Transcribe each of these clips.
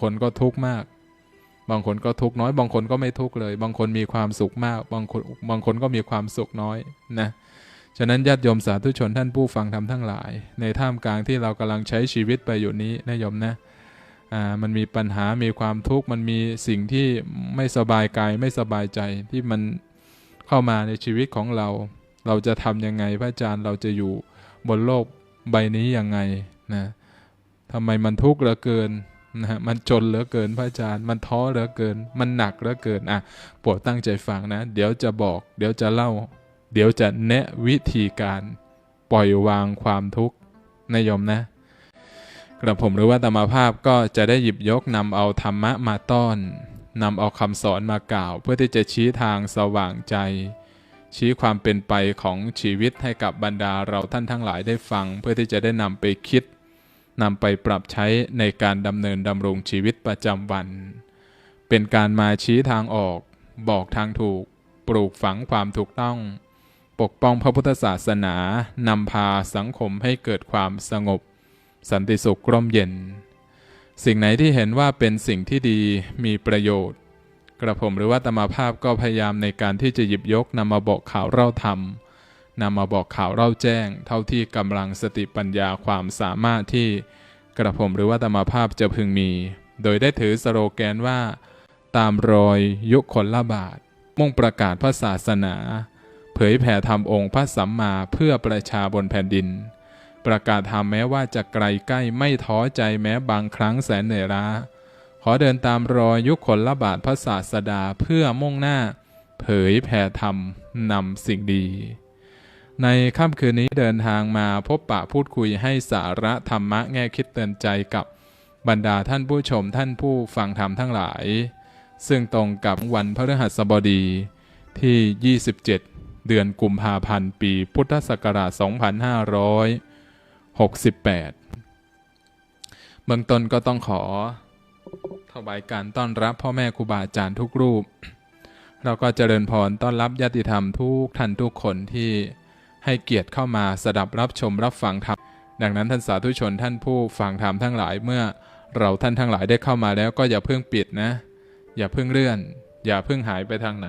คนก็ทุกข์มาก บางคนก็ทุกข์น้อย บางคนก็ไม่ทุกข์เลย บางคนมีความสุขมาก บางคนบางคนก็มีความสุขน้อยนะฉะนั้นญาติโยมสาธุชนท่านผู้ฟังธรรมทั้งหลาย ในท่ามกลางที่เรากำลังใช้ชีวิตไปอยู่นี้นะโยมนะอ่ามันมีปัญหามีความทุกข์มันมีสิ่งที่ไม่สบายกายไม่สบายใจที่มันเข้ามาในชีวิตของเรา เราจะทำยังไงพระอาจารย์เราจะอยู่บนโลกใบนี้ยังไงนะทำไมมันทุกข์เหลือเกิน นะมันจนเหลือเกินพระอาจารย์ มันท้อเหลือเกิน มันหนักเหลือเกินอะโปรดตั้งใจฟังนะ เดี๋ยวจะบอก เดี๋ยวจะเล่า เดี๋ยวจะแนะวิธีการปล่อยวางความทุกข์นะโยมนะกระผมหรือว่าธรรมภาพก็จะได้หยิบยกนำเอาธรรมะมาต้อนนำเอาคำสอนมากล่าว เพื่อที่จะชี้ทางสว่างใจ ชี้ความเป็นไปของชีวิตให้กับบรรดาเราท่านทั้งหลายได้ฟัง เพื่อที่จะได้นำไปคิด นำไปปรับใช้ในการดำเนินดำรงชีวิตประจำวัน เป็นการมาชี้ทางออก บอกทางถูก ปลูกฝังความถูกต้อง ปกป้องพระพุทธศาสนานำพาสังคมให้เกิดความสงบ สันติสุขร่มเย็น สิ่งไหนที่เห็นว่าเป็นสิ่งที่ดีมีประโยชน์ กระผมหรือว่าตมาภาพก็พยายามในการที่จะหยิบยกนำมาบอกข่าวเล่าธรรม นำมาบอกข่าวเล่าแจ้ง เท่าที่กำลังสติปัญญาความสามารถที่กระผมหรือว่าตมภาพจะพึงมี โดยได้ถือสโลแกนว่า ตามรอยยุคคนละบาท มุ่งประกาศพระศาสนา เผยแผ่ธรรมองค์พระสัมมาเพื่อประชาบนแผ่นดิน ประกาศธรรมแม้ว่าจะไกลใกล้ไม่ท้อใจแม้บางครั้งแสนเหนื่อยล้าขอเดินตามรอยยุคคนละบาทพระศาสดาเพื่อมุ่งหน้า เผยแผ่ธรรมนำสิ่งดี ในค่ำคืนนี้เดินทางมาพบปะพูดคุยให้สาระธรรมะแง่คิดเตือนใจกับบรรดาท่านผู้ชมท่านผู้ฟังธรรมทั้งหลาย ซึ่งตรงกับวันพฤหัสบดีที่ 27 เดือนกุมภาพันธ์ปีพุทธศักราช 2568เบื้องต้นก็ต้องขอถวายการต้อนรับพ่อแม่ครูบาอาจารย์ทุกรูป เราก็เจริญพรต้อนรับญาติธรรมทุกท่านทุกคนที่ ให้เกียรติเข้ามาสดับรับชมรับฟังธรรมดังนั้นท่านสาธุชนท่านผู้ฟังธรรมทั้งหลายเมื่อเราท่านทั้งหลายได้เข้ามาแล้วก็อย่าเพิ่งปิดนะ อย่าเพิ่งเลื่อน อย่าเพิ่งหายไปทางไหน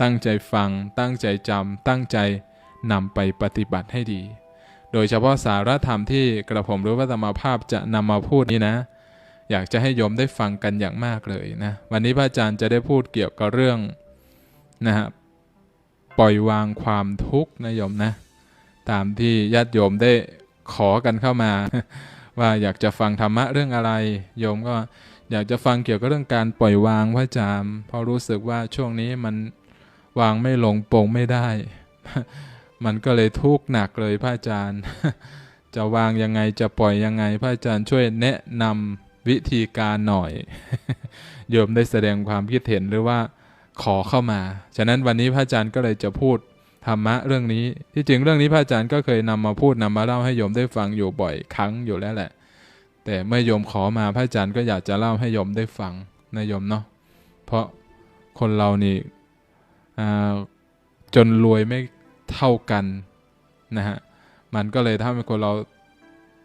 ตั้งใจฟัง ตั้งใจจำตั้งใจนำไปปฏิบัติให้ดี โดยเฉพาะสาระธรรมที่กระผมรือว่าธรรมภาพจะนำมาพูดนี้นะ อยากจะให้โยมได้ฟังกันอย่างมากเลยนะ วันนี้พระอาจารย์จะได้พูดเกี่ยวกับเรื่องนะฮะ ปล่อยวางความทุกข์นะโยมนะ ตามที่ญาติโยมได้ขอกันเข้ามา ว่าอยากจะฟังธรรมะเรื่องอะไร โยมก็อยากจะฟังเกี่ยวกับเรื่องการปล่อยวางพระอาจารย์เพราะรู้สึกว่าช่วงนี้มันวางไม่ลงปงไม่ได้ มันก็เลยทุกข์หนักเลยพระอาจารย์ จะวางยังไงจะปล่อยยังไง พระอาจารย์ช่วยแนะนำวิธีการหน่อย โยมได้แสดงความคิดเห็นหรือว่า ขอเข้ามา ฉะนั้นวันนี้พระอาจารย์ก็เลยจะพูดธรรมะเรื่องนี้ ที่จริงเรื่องนี้พระอาจารย์ก็เคยนำมาพูดนำมาเล่าให้โยมได้ฟังอยู่บ่อยครั้งอยู่แล้วแหละ แต่เมื่อโยมขอมาพระอาจารย์ก็อยากจะเล่าให้โยมได้ฟังนะโยมเนาะ เพราะคนเรานี่อ่าจนรวยไม่เท่ากันนะฮะ มันก็เลยทำให้คนเรา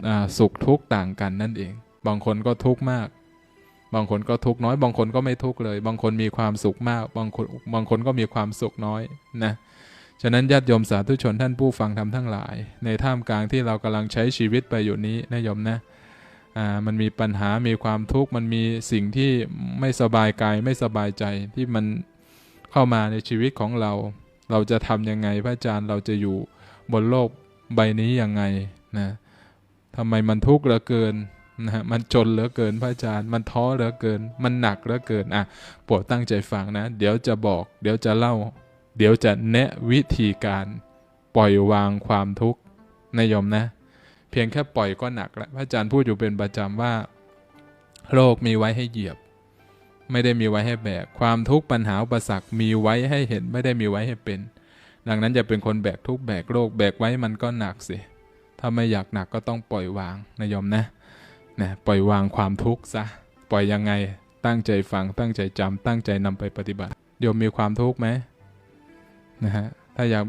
อ่าสุขทุกข์ต่างกันนั่นเอง บางคนก็ทุกข์มาก บางคนก็ทุกน้อย บางคนก็ไม่ทุกเลย บางคนมีความสุขมาก บางคนบางคนก็มีความสุขน้อยนะฉะนั้นญาติโยมสาธุชนท่านผู้ฟังธรรมทั้งหลาย ในท่ามกลางที่เรากำลังใช้ชีวิตไปอยู่นี้นะโยมนะอ่ามันมีปัญหามีความทุกข์มันมีสิ่งที่ไม่สบายกายไม่สบายใจที่มันเข้ามาในชีวิตของเรา เราจะทำยังไงพระอาจารย์เราจะอยู่บนโลกใบนี้ยังไงนะทำไมมันทุกข์เหลือเกิน นะฮะมันจนเหลือเกินพระอาจารย์ มันท้อเหลือเกิน มันหนักเหลือเกินอะโปรดตั้งใจฟังนะ เดี๋ยวจะบอก เดี๋ยวจะเล่า เดี๋ยวจะแนะวิธีการปล่อยวางความทุกข์นยมนะ เพียงแค่ปล่อยก็หนักแล้วพระอาจารย์พูดอยู่เป็นประจำว่า โลกมีไว้ให้เหยียบ ไม่ได้มีไว้ให้แบกความทุกข์ปัญหาอุปสรรคมีไว้ให้เห็นไม่ได้มีไว้ให้เป็น ดังนั้นอย่าเป็นคนแบกทุกข์แบกโรคแบกไว้มันก็หนักสิถ้าไม่อยากหนักก็ต้องปล่อยวางนะโยมนะ นะปล่อยวางความทุกข์ซะปล่อยยังไงตั้งใจฟังตั้งใจจำตั้งใจนำไปปฏิบัติโยมมีความทุกข์ไหมนะฮะถ้าอยาก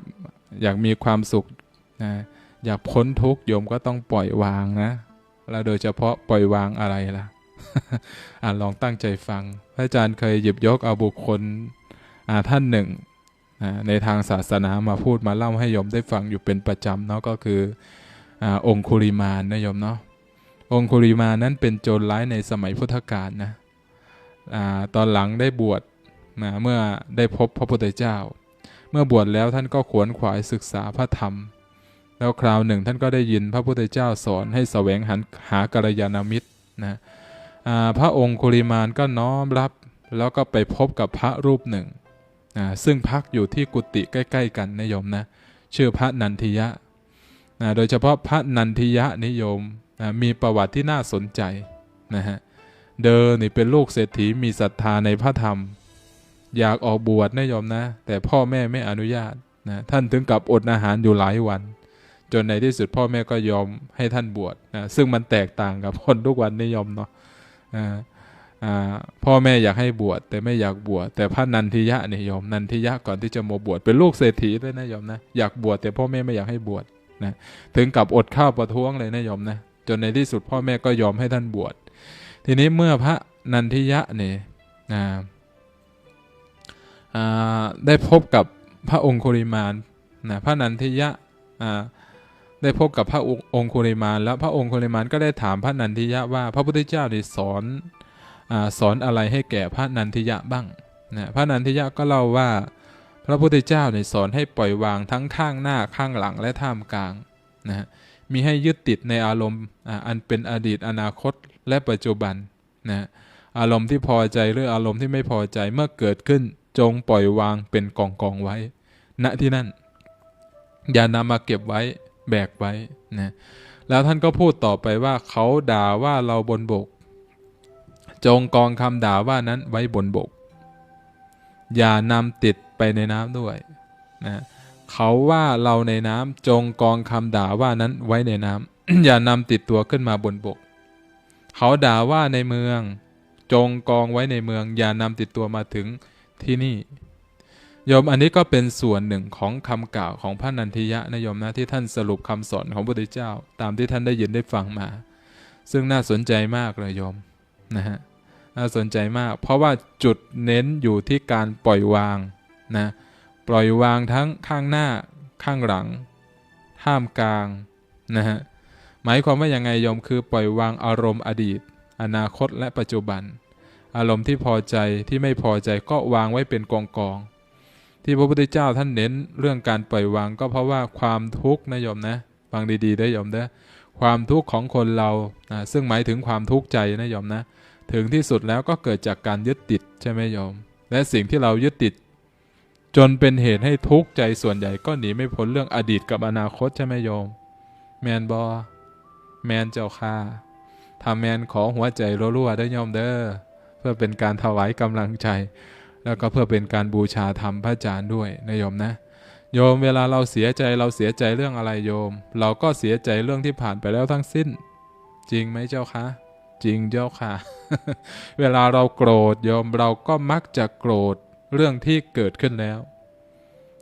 อยากมีความสุขนะอยากพ้นทุกข์โยมก็ต้องปล่อยวางนะแล้วโดยเฉพาะปล่อยวางอะไรล่ะอ่าลองตั้งใจฟังพระอาจารย์เคยหยิบยกเอาบุคคลอ่าท่านหนึ่งอ่าในทางศาสนามาพูดมาเล่าให้โยมได้ฟังอยู่เป็นประจำเนาะก็คืออาองคุริมานนะโยมเนาะ องคุริมานั้นเป็นโจรร้ายในสมัยพุทธกาลนะอตอนหลังได้บวชนะเมื่อได้พบพระพุทธเจ้า เมื่อบวชแล้วท่านก็ขวนขวายศึกษาพระธรรม แล้วคราวหนึ่งท่านก็ได้ยินพระพุทธเจ้าสอนให้แสวงหาหากัลยาณมิตรนะพระองค์คุริมานก็น้อมรับ แล้วก็ไปพบกับพระรูปหนึ่งอ่าซึ่งพักอยู่ที่กุฏิใกล้ ๆ กันนะโยมนะชื่อพระนันทิยะนะโดยเฉพาะพระนันทิยะนิยม มีประวัติที่น่าสนใจนะฮะเดินนี่เป็นลูกเศรษฐีมีศรัทธาในพระธรรม อยากออกบวชนะโยมนะ แต่พ่อแม่ไม่อนุญาตนะท่านถึงกับอดอาหารอยู่หลายวัน จนในที่สุดพ่อแม่ก็ยอมให้ท่านบวชนะซึ่งมันแตกต่างกับคนทุกวันนิยมเนาะพ่อแม่อยากให้บวชแต่ไม่อยากบวชแต่พระนันทิยะเนี่ยโยมนันทิยะก่อนที่จะมาบวชเป็นลูกเศรษฐีเลยนะโยมนะอยากบวชแต่พ่อแม่ไม่อยากให้บวชนะถึงกับอดข้าวประท้วงเลยนะโยมนะ จนในที่สุดพ่อแม่ก็ยอมให้ท่านบวช ทีนี้เมื่อพระนันทิยะเนี่ยอ่าอ่าได้พบกับพระองคุริมานนะพระนันทิยะได้พบกับพระองคุริมาน แล้วพระองคุริมานก็ได้ถามพระนันทิยะว่าพระพุทธเจ้าได้สอนอสอนอะไรให้แก่พระนันทิยะบ้างนะพระนันทิยะก็เล่าว่าพระพุทธเจ้าได้สอนให้ปล่อยวางทั้งข้างหน้าข้างหลังและท่ามกลางนะฮะ มีให้ยึดติดในอารมณ์อันเป็นอดีตอนาคตและปัจจุบันนะอารมณ์ที่พอใจหรืออารมณ์ที่ไม่พอใจเมื่อเกิดขึ้นจงปล่อยวางเป็นกองกองไว้ ณที่นั่น อย่านำมาเก็บไว้แบกไว้นะแล้วท่านก็พูดต่อไปว่าเขาด่าว่าเราบนบก จงกองคำด่าว่านั้นไว้บนบก อย่านำติดไปในน้ำด้วยนะ เขาว่าเราในน้ำจงกองคำด่าว่านั้นไว้ในน้ำอย่านำติดตัวขึ้นมาบนบก เขาด่าว่าในเมือง จงกองไว้ในเมือง อย่านำติดตัวมาถึงที่นี่โยมอันนี้ก็เป็นส่วนหนึ่งของคำกล่าวของพระนันทิยะนะโยมนะที่ท่านสรุปคำสอนของพระพุทธเจ้า ตามที่ท่านได้ยินได้ฟังมา ซึ่งน่าสนใจมากเลยโยมนะฮะน่าสนใจมาก เพราะว่าจุดเน้นอยู่ที่การปล่อยวางนะ ปล่อยวางทั้งข้างหน้าข้างหลัง ท่ามกลางนะฮะหมายความว่ายังไงโยมคือปล่อยวางอารมณ์อดีต อนาคตและปัจจุบัน อารมณ์ที่พอใจที่ไม่พอใจก็วางไว้เป็นกองกองที่พระพุทธเจ้าท่านเน้นเรื่องการปล่อยวางก็เพราะว่าความทุกข์นะโยมนะฟังดีๆได้โยมนะความทุกข์ของคนเราอ่าซึ่งหมายถึงความทุกข์ใจนะโยมนะ ถึงที่สุดแล้วก็เกิดจากการยึดติดใช่ไหมโยม และสิ่งที่เรายึดติด จนเป็นเหตุให้ทุกข์ใจส่วนใหญ่ก็หนีไม่พ้นเรื่องอดีตกับอนาคตใช่ไหมโยม แมนบอแมนเจ้าค่าทำแมนขอหัวใจรัวๆได้ยอมเด้อเพื่อเป็นการถวายกำลังใจ แล้วก็เพื่อเป็นการบูชาธรรมพระอาจารย์ด้วยนะโยมนะ โยมเวลาเราเสียใจเราเสียใจเรื่องอะไรโยม เราก็เสียใจเรื่องที่ผ่านไปแล้วทั้งสิ้น จริงไหมเจ้าคะจริงเจ้าค่ะ เวลาเราโกรธโยมเราก็มักจะโกรธ เรื่องที่เกิดขึ้นแล้ว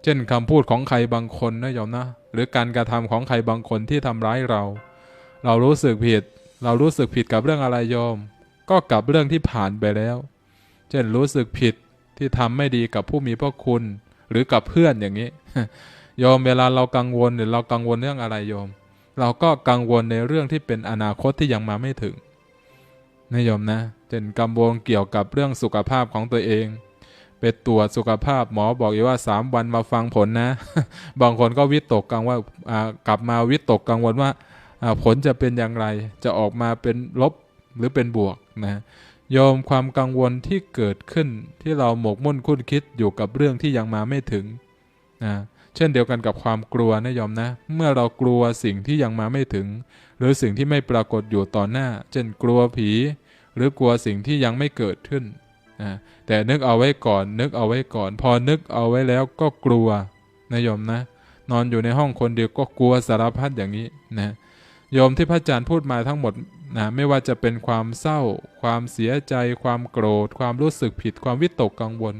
เช่นคำพูดของใครบางคนนะโยมนะ หรือการกระทำของใครบางคนที่ทำร้ายเรา เรารู้สึกผิด เรารู้สึกผิดกับเรื่องอะไรโยม ก็กับเรื่องที่ผ่านไปแล้ว เช่นรู้สึกผิดที่ทำไม่ดีกับผู้มีพระคุณ หรือกับเพื่อนอย่างนี้โยมเวลาเรากังวลหรือเรากังวลเรื่องอะไรโยม เราก็กังวลในเรื่องที่เป็นอนาคตที่ยังมาไม่ถึงนะโยมนะเช่นกังวลเกี่ยวกับเรื่องสุขภาพของตัวเอง ไปตรวจสุขภาพหมอบอกอยู่ว่า 3 วันมาฟังผลนะ บางคนก็วิตกกังว่ากลับมาวิตกกังวลว่าอ่าผลจะเป็นอย่างไร จะออกมาเป็นลบหรือเป็นบวกนะโยมความกังวลที่เกิดขึ้นที่เราหมกมุ่นคุ้นคิดอยู่กับเรื่องที่ยังมาไม่ถึงนะเช่นเดียวกันกับความกลัวนะโยมนะ เมื่อเรากลัวสิ่งที่ยังมาไม่ถึง หรือสิ่งที่ไม่ปรากฏอยู่ต่อหน้า เช่นกลัวผี หรือกลัวสิ่งที่ยังไม่เกิดขึ้น นะแต่นึกเอาไว้ก่อน นึกเอาไว้ก่อน พอนึกเอาไว้แล้วก็กลัวนะโยมนะ นอนอยู่ในห้องคนเดียวก็กลัวสารพัดอย่างนี้นะโยมที่พระอาจารย์พูดมาทั้งหมดนะไม่ว่าจะเป็นความเศร้า ความเสียใจ ความโกรธ ความรู้สึกผิด ความวิตกกังวล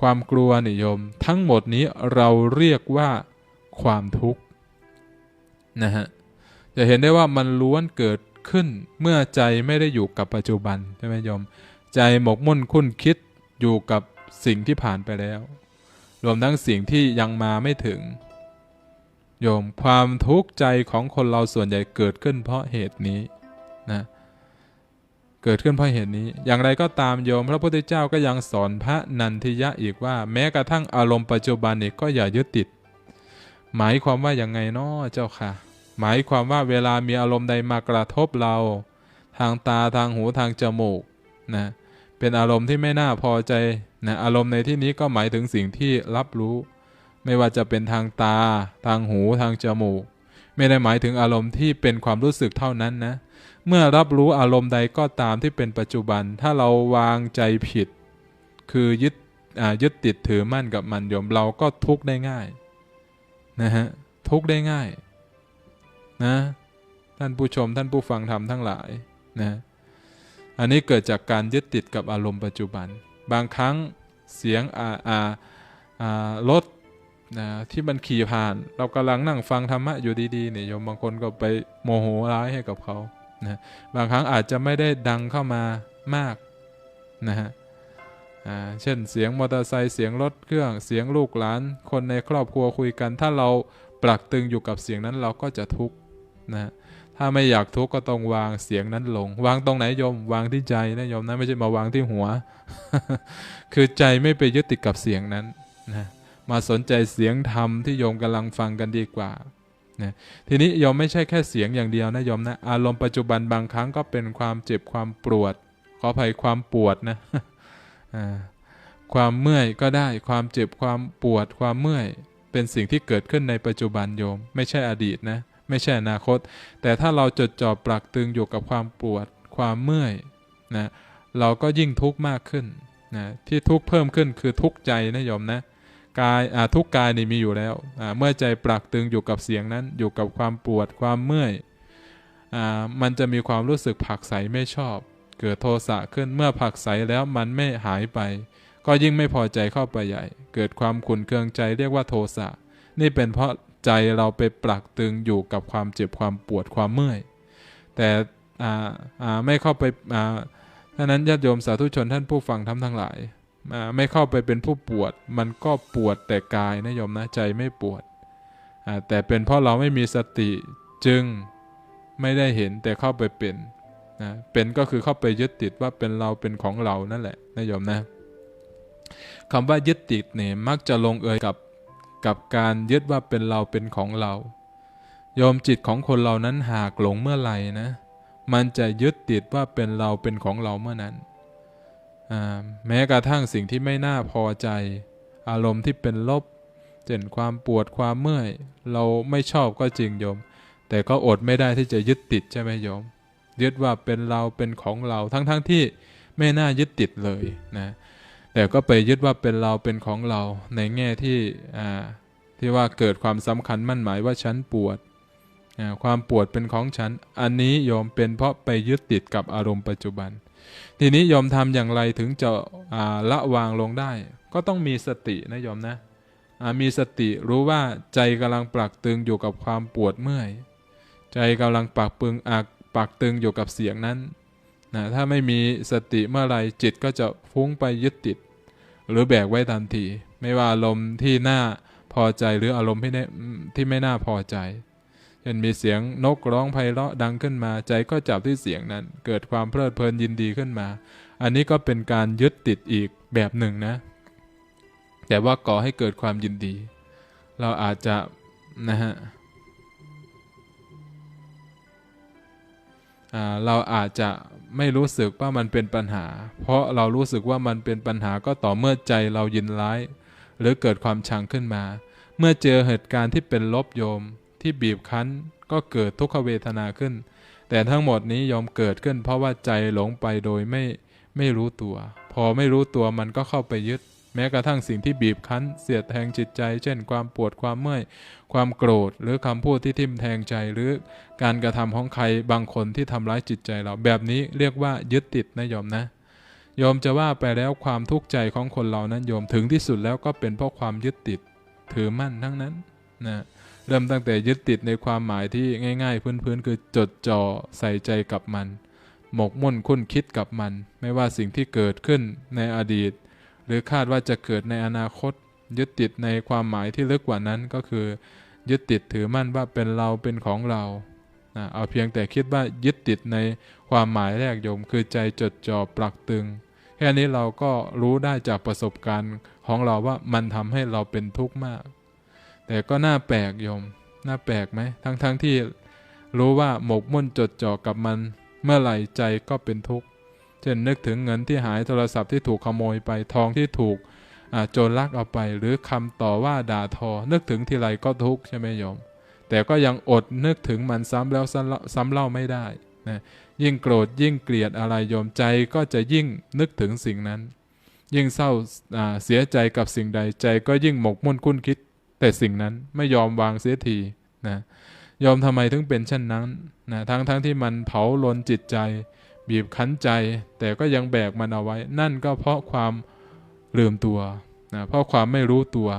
ความกลัวนิยม ทั้งหมดนี้เราเรียกว่าความทุกข์นะฮะจะเห็นได้ว่ามันล้วนเกิดขึ้นเมื่อใจไม่ได้อยู่กับปัจจุบันใช่ไหมโยม ใจหมกมุ่นคุ้นคิดอยู่กับสิ่งที่ผ่านไปแล้ว รวมทั้งสิ่งที่ยังมาไม่ถึง โยมความทุกข์ใจของคนเราส่วนใหญ่เกิดขึ้นเพราะเหตุนี้นะเกิดขึ้นเพราะเหตุนี้ อย่างไรก็ตามโยม พระพุทธเจ้าก็ยังสอนพระนันทิยะอีกว่า แม้กระทั่งอารมณ์ปัจจุบันนี่ก็อย่ายึดติด หมายความว่าอย่างไงนาะเจ้าค่ะ หมายความว่าเวลามีอารมณ์ใดมากระทบเรา ทางตาทางหูทางจมูกนะ เป็นอารมณ์ที่ไม่น่าพอใจนะอารมณ์ในที่นี้ก็หมายถึงสิ่งที่รับรู้ ไม่ว่าจะเป็นทางตา ทางหูทางจมูก ไม่ได้หมายถึงอารมณ์ที่เป็นความรู้สึกเท่านั้นนะเมื่อรับรู้อารมณ์ใดก็ตามที่เป็นปัจจุบัน ถ้าเราวางใจผิด คือยึดยึดติดถือมั่นกับมันโยมเราก็ทุกข์ได้ง่ายนะฮะทุกข์ได้ง่ายนะท่านผู้ชมท่านผู้ฟังธรรมทั้งหลายนะ อันนี้เกิดจากการยึดติดกับอารมณ์ปัจจุบัน บางครั้งเสียงอาอารถนะที่มันขี่ผ่าน เรากำลังนั่งฟังธรรมะอยู่ดีๆเนี่ยโยมบางคนก็ไปโมโหร้ายให้กับเขานะบางครั้งอาจจะไม่ได้ดังเข้ามามากนะฮะเช่นเสียงมอเตอร์ไซค์เสียงรถเครื่องเสียงลูกหลาน คนในครอบครัวคุยกัน ถ้าเราปลักตึงอยู่กับเสียงนั้นเราก็จะทุกข์นะ ถ้าไม่อยากทุกข์ก็ต้องวางเสียงนั้นลง วางตรงไหนโยม วางที่ใจนะโยมนะไม่ใช่มาวางที่หัว คือใจไม่ไปยึดติดกับเสียงนั้นนะมาสนใจเสียงธรรมที่โยมกำลังฟังกันดีกว่านะทีนี้โยมไม่ใช่แค่เสียงอย่างเดียวนะโยมนะ อารมณ์ปัจจุบันบางครั้งก็เป็นความเจ็บความปวด ขออภัยความปวดนะความเมื่อยก็ได้ความเจ็บความปวดความเมื่อย เป็นสิ่งที่เกิดขึ้นในปัจจุบันโยม ไม่ใช่อดีตนะ ไม่ใช่อนาคต แต่ถ้าเราจดจ่อปลักตึงอยู่กับความปวดความเมื่อยนะเราก็ยิ่งทุกข์มากขึ้นนะที่ทุกข์เพิ่มขึ้นคือทุกข์ใจนะโยมนะกายทุกกายนี่มีอยู่แล้วเมื่อใจปลักตึงอยู่กับเสียงนั้น อยู่กับความปวดความเมื่อยอมันจะมีความรู้สึกผักใสไม่ชอบ เกิดโทสะขึ้นเมื่อผักใสแล้วมันไม่หายไป ก็ยิ่งไม่พอใจเข้าไปใหญ่ เกิดความขุนเคืองใจเรียกว่าโทสะนี่เป็นเพราะ ใจเราไปปลักตึงอยู่กับความเจ็บความปวดความเมื่อย แต่ไม่เข้าไปท่านั้นญาติโยมสาธุชนท่านผู้ฟังทำทั้งหลาย ไม่เข้าไปเป็นผู้ปวด มันก็ปวดแต่กายนะโยมนะใจไม่ปวด แต่เป็นเพราะเราไม่มีสติจึงไม่ได้เห็นแต่เข้าไปเป็นนะเป็นก็คือเข้าไปยึดติดว่าเป็นเราเป็นของเรานั่นแหละนะโยมนะคำว่ายึดติดเนี่ยมักจะลงเอยกับ กับการยึดว่าเป็นเราเป็นของเรา โยมจิตของคนเรานั้นหากหลงเมื่อไหร่นะ มันจะยึดติดว่าเป็นเราเป็นของเราเมื่อนั้นอ่าแม้กระทั่งสิ่งที่ไม่น่าพอใจ อารมณ์ที่เป็นลบเช่นความปวดความเมื่อย เราไม่ชอบก็จริงโยม แต่ก็อดไม่ได้ที่จะยึดติดใช่ไหมโยม ยึดว่าเป็นเราเป็นของเราทั้งๆทที่ไม่น่ายึดติดเลยนะ แต่ก็ไปยึดว่าเป็นเราเป็นของเราในแง่ที่ที่ว่าเกิดความสำคัญมั่นหมายว่าฉันปวด ความปวดเป็นของฉัน อันนี้โยมเป็นเพราะไปยึดติดกับอารมณ์ปัจจุบัน ทีนี้โยมทำอย่างไรถึงจะละวางลงได้ ก็ต้องมีสตินะโยมนะมีสติรู้ว่าใจกำลังปลักตึงอยู่กับความปวดเมื่อย ใจกำลังปักปึงอักปักตึงอยู่กับเสียงนั้น นะถ้าไม่มีสติเมื่อไรจิตก็จะฟุ้งไปยึดติด หรือแบกไว้ทันที ไม่ว่าอารมณ์ที่น่าพอใจหรืออารมณ์ที่ไม่ที่ไม่น่าพอใจเช่นมีเสียงนกร้องไพเราะดังขึ้นมา ใจก็จับที่เสียงนั้น เกิดความเพลิดเพลินยินดีขึ้นมา อันนี้ก็เป็นการยึดติดอีกแบบหนึ่งนะ แต่ว่าก่อให้เกิดความยินดี เราอาจจะนะฮะ เราอาจจะไม่รู้สึกว่ามันเป็นปัญหา เพราะเรารู้สึกว่ามันเป็นปัญหาก็ต่อเมื่อใจเรายินร้าย หรือเกิดความชังขึ้นมา เมื่อเจอเหตุการณ์ที่เป็นลบโยมที่บีบคั้นก็เกิดทุกขเวทนาขึ้น แต่ทั้งหมดนี้ยอมเกิดขึ้น เพราะว่าใจหลงไปโดยไม่ไม่รู้ตัว พอไม่รู้ตัวมันก็เข้าไปยึด แม้กระทั่งสิ่งที่บีบคั้น เสียดแทงจิตใจ เช่น ความปวดความเมื่อย ความโกรธ หรือคำพูดที่ทิ่มแทงใจหรือการกระทำของใครบางคนที่ทำร้ายจิตใจเราแบบนี้เรียกว่ายึดติดนะโยมนะโยมจะว่าไปแล้วความทุกข์ใจของคนเรานั้นโยมถึงที่สุดแล้วก็เป็นเพราะความยึดติดถือมั่นทั้งนั้นนะเริ่มตั้งแต่ยึดติดในความหมายที่ง่าย ๆ พื้นๆคือจดจ่อใส่ใจกับมัน หมกมุ่นคุ้นคิดกับมัน ไม่ว่าสิ่งที่เกิดขึ้นในอดีต รือคาดว่าจะเกิดในอนาคต ยึดติดในความหมายที่ลึกกว่านั้นก็คือ ยึดติดถือมั่นว่าเป็นเราเป็นของเรานะเอาเพียงแต่คิดว่ายึดติดในความหมายแรกโยม คือใจจดจ่อปลักตึง แค่นี้เราก็รู้ได้จากประสบการณ์ของเราว่ามันทำให้เราเป็นทุกข์มาก แต่ก็น่าแปลกโยม น่าแปลกไหมทั้งๆทที่รู้ว่าหมกมุ่นจดจ่อกับมัน เมื่อไหร่ใจก็เป็นทุกข์ เช่นนึกถึงเงินที่หายโทรศัพท์ที่ถูกขโมยไปทองที่ถูกโจรลักเอาไป หรือคำต่อว่าด่าทอ นึกถึงทีไรก็ทุกข์ใช่ไหมโยม แต่ก็ยังอดนึกถึงมันซ้ำแล้วซ้ำเล่าเล่าไม่ได้นะยิ่งโกรธยิ่งเกลียดอะไรโยมใจก็จะยิ่งนึกถึงสิ่งนั้น ยิ่งเศร้าเสียใจกับสิ่งใดใจก็ยิ่งหมกมุ่นคุ้นคิด แต่สิ่งนั้นไม่ยอมวางเสียทีนะยอมทำไมถึงเป็นเช่นนั้นนะทั้งทั้งที่มันเผาลนจิตใจ บีบคั้นใจ แต่ก็ยังแบกมันเอาไว้ นั่นก็เพราะความลืมตัวนะเพราะความไม่รู้ตัว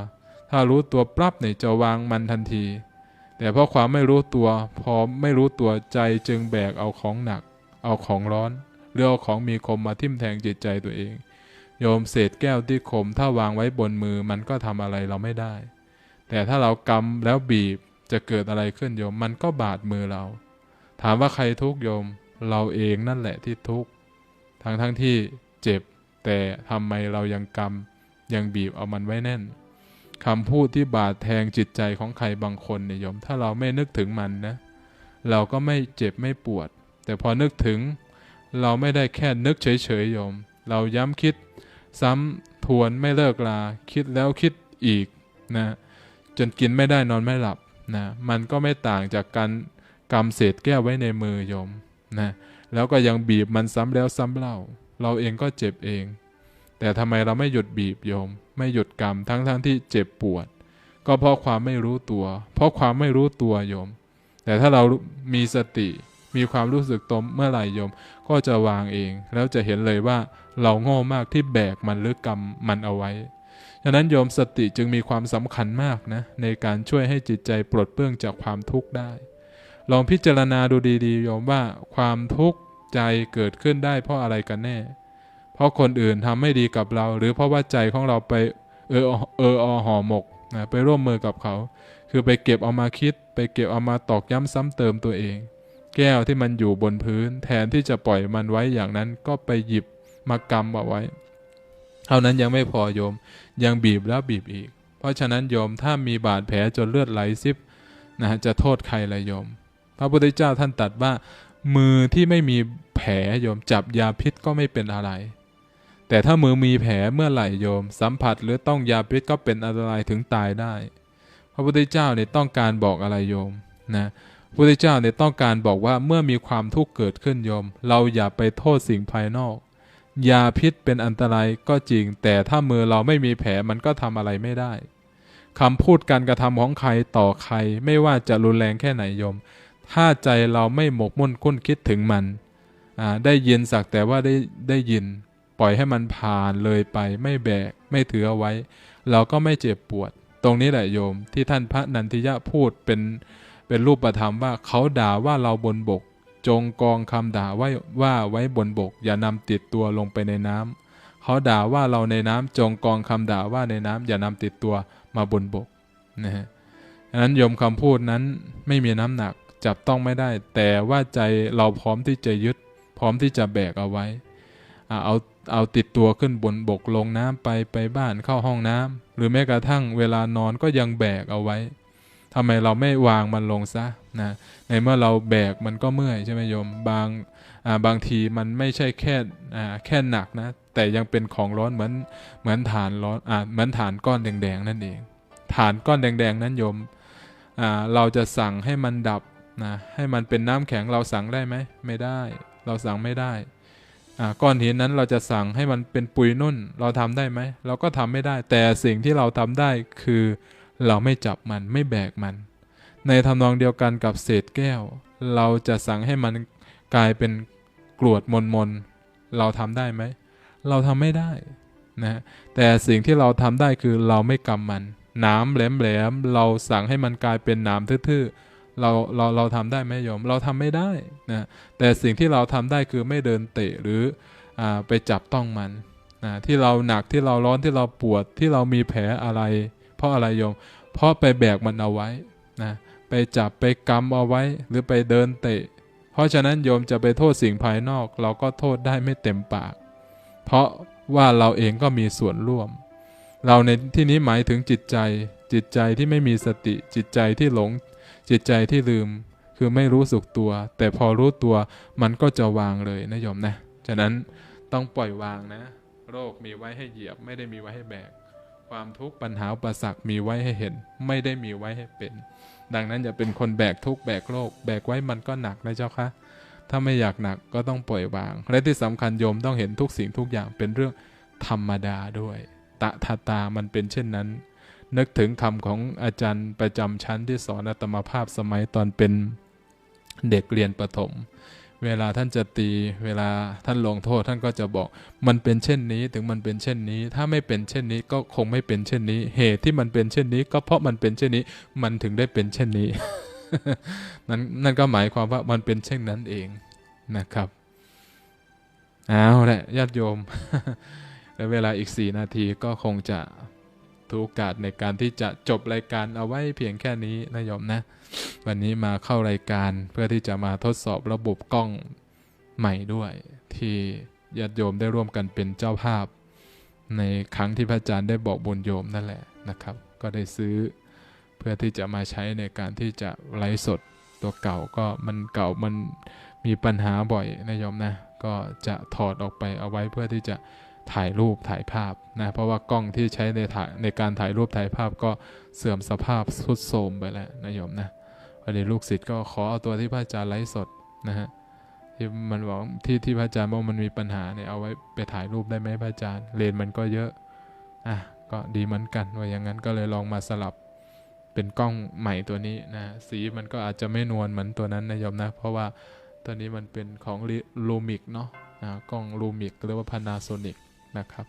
ถ้ารู้ตัวปรับเนี่ยจะวางมันทันที แต่เพราะความไม่รู้ตัว พอไม่รู้ตัวใจจึงแบกเอาของหนัก เอาของร้อนหรือเอาของมีคมมาทิ่มแทงจิตใจตัวเอง โยมเศษแก้วที่คมถ้าวางไว้บนมือมันก็ทำอะไรเราไม่ได้ แต่ถ้าเรากำแล้วบีบจะเกิดอะไรขึ้นโยม มันก็บาดมือเรา ถามว่าใครทุกโยม เราเองนั่นแหละที่ทุกข์ทั้งทั้งที่เจ็บ แต่ทำไมเรายังกำยังบีบเอามันไว้แน่นคำพูดที่บาดแทงจิตใจของใครบางคนเนี่ยโยม ถ้าเราไม่นึกถึงมันนะ เราก็ไม่เจ็บไม่ปวด แต่พอนึกถึงเราไม่ได้แค่นึกเฉยๆโยม เราย้ำคิด ซ้ำทวนไม่เลิกลา คิดแล้วคิดอีกนะจนกินไม่ได้นอนไม่หลับนะมันก็ไม่ต่างจากการกำเศษแก้วไว้ในมือโยม นะแล้วก็ยังบีบมันซ้ำแล้วซ้ำเล่า เราเองก็เจ็บเอง แต่ทำไมเราไม่หยุดบีบโยม ไม่หยุดกรรมทั้งๆทที่เจ็บปวด ก็เพราะความไม่รู้ตัว เพราะความไม่รู้ตัวโยม แต่ถ้าเรามีสติมีความรู้สึกตนเมื่อไหร่โยม ก็จะวางเอง แล้วจะเห็นเลยว่าเราโง่มากที่แบกมันหรือกรรมมันเอาไว้ฉะนั้นโยมสติจึงมีความสำคัญมากนะในการช่วยให้จิตใจปลดเปลื้องจากความทุกข์ได้ ลองพิจารณาดูดีๆโยมว่าความทุกข์ใจเกิดขึ้นได้เพราะอะไรกันแน่ เพราะคนอื่นทำไม่ดีกับเรา หรือเพราะว่าใจของเราไปเออเอออห่อหมกนะไปร่วมมือกับเขา คือไปเก็บเอามาคิด ไปเก็บเอามาตอกย้ำซ้ำเติมตัวเอง แก้วที่มันอยู่บนพื้น แทนที่จะปล่อยมันไว้อย่างนั้นก็ไปหยิบมากำเอาไว้ เท่านั้นยังไม่พอโยม ยังบีบแล้วบีบอีก เพราะฉะนั้นโยมถ้ามีบาดแผลจนเลือดไหลซิบนะจะโทษใครละโยม ระพุทธเจ้าท่านตรัสว่า มือที่ไม่มีแผลโยมจับยาพิษก็ไม่เป็นอะไร แต่ถ้ามือมีแผลเมื่อไหร่โยม สัมผัสหรือต้องยาพิษก็เป็นอันตรายถึงตายได้ พระพุทธเจ้าเนี่ยต้องการบอกอะไรโยมนะพระพุทธเจ้าเนี่ยต้องการบอกว่าเมื่อมีความทุกข์เกิดขึ้นโยม เราอย่าไปโทษสิ่งภายนอกยาพิษเป็นอันตรายก็จริง แต่ถ้ามือเราไม่มีแผลมันก็ทำอะไรไม่ได้คำพูดการกระทำของใครต่อใครไม่ว่าจะรุนแรงแค่ไหนโยม ถ้าใจเราไม่หมกมุ่นคุ้นคิดถึงมัน ได้ยินสักแต่ว่าได้ได้ยิน ปล่อยให้มันผ่านเลยไป ไม่แบก ไม่ถือเอาไว้ เราก็ไม่เจ็บปวด ตรงนี้แหละโยม ที่ท่านพระนันทิยะพูดเป็นเป็นรูปธรรมว่าเขาด่าว่าเราบนบก จงกองคำด่าไว้ว่าไว้บนบก อย่านำติดตัวลงไปในน้ำเขาด่าว่าเราในน้ำจงกองคำด่าว่าในน้ำอย่านำติดตัวมาบนบกนะฮะดังนั้นโยมคำพูดนั้นไม่มีน้ำหนัก จับต้องไม่ได้ แต่ว่าใจเราพร้อมที่จะยึด พร้อมที่จะแบกเอาไว้เอาเอาติดตัวขึ้นบนบกลงน้ำไปไปบ้านเข้าห้องน้ำหรือแม้กระทั่งเวลานอนก็ยังแบกเอาไว้ทำไมเราไม่วางมันลงซะนะในเมื่อเราแบกมันก็เมื่อยใช่ไหมโยมบางบางทีมันไม่ใช่แค่แค่หนักนะแต่ยังเป็นของร้อนเหมือนเหมือนฐานร้อนอ่าเหมือนฐานก้อนแดงๆนั่นเองฐานก้อนแดงๆนั้นโยมเราจะสั่งให้มันดับ นะให้มันเป็นน้ำแข็งเราสั่งได้ไหมไม่ได้ เราสั่งไม่ได้ก้อนหินนั้นเราจะสั่งให้มันเป็นปุยนุ่น เราทำได้ไหมเราก็ทำไม่ได้ แต่สิ่งที่เราทำได้คือเราไม่จับมันไม่แบกมัน ในทำนองเดียวกันกับเศษแก้ว เราจะสั่งให้มันกลายเป็นกรวดมนมนเราทำได้ไหมเราทำไม่ได้นะแต่สิ่งที่เราทำได้คือเราไม่กำมันหนามแหลมๆเราสั่งให้มันกลายเป็นหนามทื่อๆ เราเราเราทำได้ไหมโยม เราทำไม่ได้นะแต่สิ่งที่เราทำได้คือไม่เดินเตะหรืออไปจับต้องมันนะที่เราหนักที่เราร้อนที่เราปวดที่เรามีแผลอะไร เพราะอะไรโยม เพราะไปแบกมันเอาไว้นะไปจับไปกำเอาไว้ หรือไปเดินเตะ เพราะฉะนั้นโยมจะไปโทษสิ่งภายนอก เราก็โทษได้ไม่เต็มปาก เพราะว่าเราเองก็มีส่วนร่วม เราในที่นี้หมายถึงจิตใจ จิตใจที่ไม่มีสติจิตใจที่หลง จิตใจที่ลืมคือไม่รู้สึกตัว แต่พอรู้ตัวมันก็จะวางเลยนะโยมนะ ฉะนั้นต้องปล่อยวางนะ โรคมีไว้ให้เหยียบ ไม่ได้มีไว้ให้แบก ความทุกข์ปัญหาอุปสรรคมีไว้ให้เห็น ไม่ได้มีไว้ให้เป็น ดังนั้นอย่าเป็นคนแบกทุกข์แบกโรคแบกไว้มันก็หนักนะเจ้าคะถ้าไม่อยากหนักก็ต้องปล่อยวาง และที่สำคัญโยมต้องเห็นทุกสิ่งทุกอย่างเป็นเรื่องธรรมดาด้วย ตะทาตามันเป็นเช่นนั้น นึกถึงคำของอาจารย์ประจำชั้นที่สอนอัตมาภาพสมัยตอนเป็นเด็กเรียนประถม เวลาท่านจะตี เวลาท่านลงโทษท่านก็จะบอก มันเป็นเช่นนี้ถึงมันเป็นเช่นนี้ ถ้าไม่เป็นเช่นนี้ก็คงไม่เป็นเช่นนี้ เหตุที่มันเป็นเช่นนี้ ก็เพราะมันเป็นเช่นนี้ มันถึงได้เป็นเช่นนี้ นั่นนั่นก็หมายความว่ามันเป็นเช่นนั้นเองนะครับเอาแหละญาติโยมและเวลาอีก4นาทีก็คงจะ ถูกโอกาสในการที่จะจบรายการเอาไว้เพียงแค่นี้นะโยมนะ วันนี้มาเข้ารายการเพื่อที่จะมาทดสอบระบบกล้องใหม่ด้วย ที่ญาติโยมได้ร่วมกันเป็นเจ้าภาพ ในครั้งที่พระอาจารย์ได้บอกบุญโยมนั่นแหละนะครับ ก็ได้ซื้อเพื่อที่จะมาใช้ในการที่จะไลฟ์สดตัวเก่าก็มันเก่ามันมีปัญหาบ่อยนะโยมนะ ก็จะถอดออกไปเอาไว้เพื่อที่จะ ถ่ายรูปถ่ายภาพนะเพราะว่ากล้องที่ใช้ในถ่ายในการถ่ายรูปถ่ายภาพก็เสื่อมสภาพทรุดโทรมไปแล้วนะโยมนะวันนี้ลูกศิษย์ก็ขอเอาตัวที่พระอาจารย์ไลฟ์สดนะฮะที่มันบอกที่ที่พระอาจารย์บอกมันมีปัญหาเนี่ยเอาไว้ไปถ่ายรูปได้ไหมพระอาจารย์เลนส์มันก็เยอะอะก็ดีเหมือนกันว่าอย่างนั้นก็เลยลองมาสลับเป็นกล้องใหม่ตัวนี้นะสีมันก็อาจจะไม่นวลเหมือนตัวนั้นนะโยมนะ เพราะว่าตัวนี้มันเป็นของลูมิกเนาะนะกล้องลูมิกหรือว่าพานาโซนิก นะครับ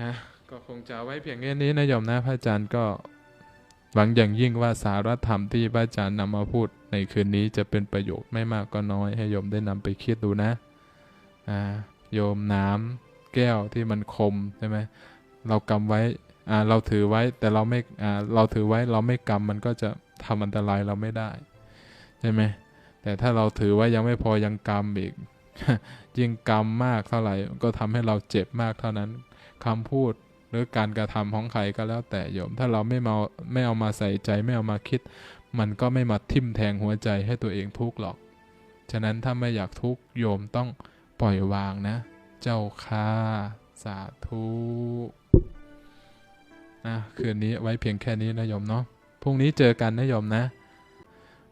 ฮะก็คงจะไว้เพียงแค่นี้นะโยมนะพระอาจารย์ก็หวังอย่างยิ่งว่าสาระธรรมที่พระอาจารย์นำมาพูดในคืนนี้จะเป็นประโยชน์ไม่มากก็น้อย ให้โยมได้นำไปคิดดูนะอ่าโยมน้ำแก้วที่มันคมใช่ไหมเรากำไว้อ่าเราถือไว้แต่เราไม่อ่าเราถือไว้เราไม่กำมันก็จะทำอันตรายเราไม่ได้ใช่ไหมแต่ถ้าเราถือไว้ยังไม่พอยังกำอีก ยิ่งกำมมากเท่าไหร่ก็ทำให้เราเจ็บมากเท่านั้นคำพูดหรือการกระทำของใครก็แล้วแต่โยม ถ้าเราไม่มาไม่เอามาใส่ใจไม่เอามาคิด มันก็ไม่มาทิ่มแทงหัวใจให้ตัวเองทุกข์หรอก ฉะนั้นถ้าไม่อยากทุกข์โยมต้องปล่อยวางนะ เจ้าค่าสาธุนะคืนนี้ไว้เพียงแค่นี้นะโยมเนาะพรุ่งนี้เจอกันนะโยมนะ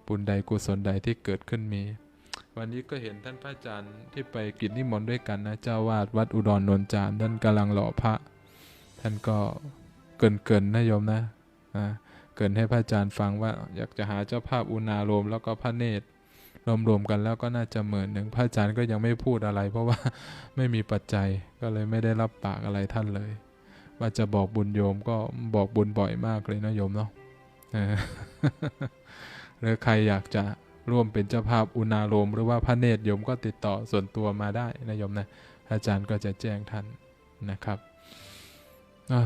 บุญใดกุศลใดที่เกิดขึ้นมี วันนี้ก็เห็นท่านพระอาจารย์ที่ไปกิจนิมนต์ด้วยกันนะเจ้าวาดวัดอุดรนนจามท่านกำลังหล่อพระ ท่านก็เกินเกินนะโยมนะนะเกินให้พระอาจารย์ฟังว่าอยากจะหาเจ้าภาพอุณาโลมแล้วก็พระเนตรรวมๆกันแล้วก็น่าจะหมื่นหนึ่งพระอาจารย์ก็ยังไม่พูดอะไร เพราะว่าไม่มีปัจจัยก็เลยไม่ได้รับปากอะไรท่านเลย ว่าจะบอกบุญโยมก็บอกบุญบ่อยมากเลยนะโยมเนาะเออหรือใครอยากจะ ร่วมเป็นเจ้าภาพอุณาโลมหรือว่าพระเนตรโยมก็ติดต่อส่วนตัวมาได้นะโยมนะอาจารย์ก็จะแจ้งท่านนะครับ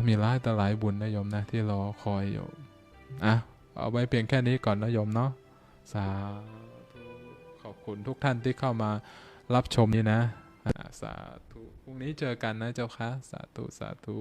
มีหลายต่หลายบุญนะโยมนะที่รอคอยอยู่อะเอาไว้เพียงแค่นี้ก่อนนะโยมเนาะสาธุขอบคุณทุกท่านที่เข้ามารับชมนี้นะอะสาธุพรุ่งนี้เจอกันนะเจ้าค่ะสาธุสาธุ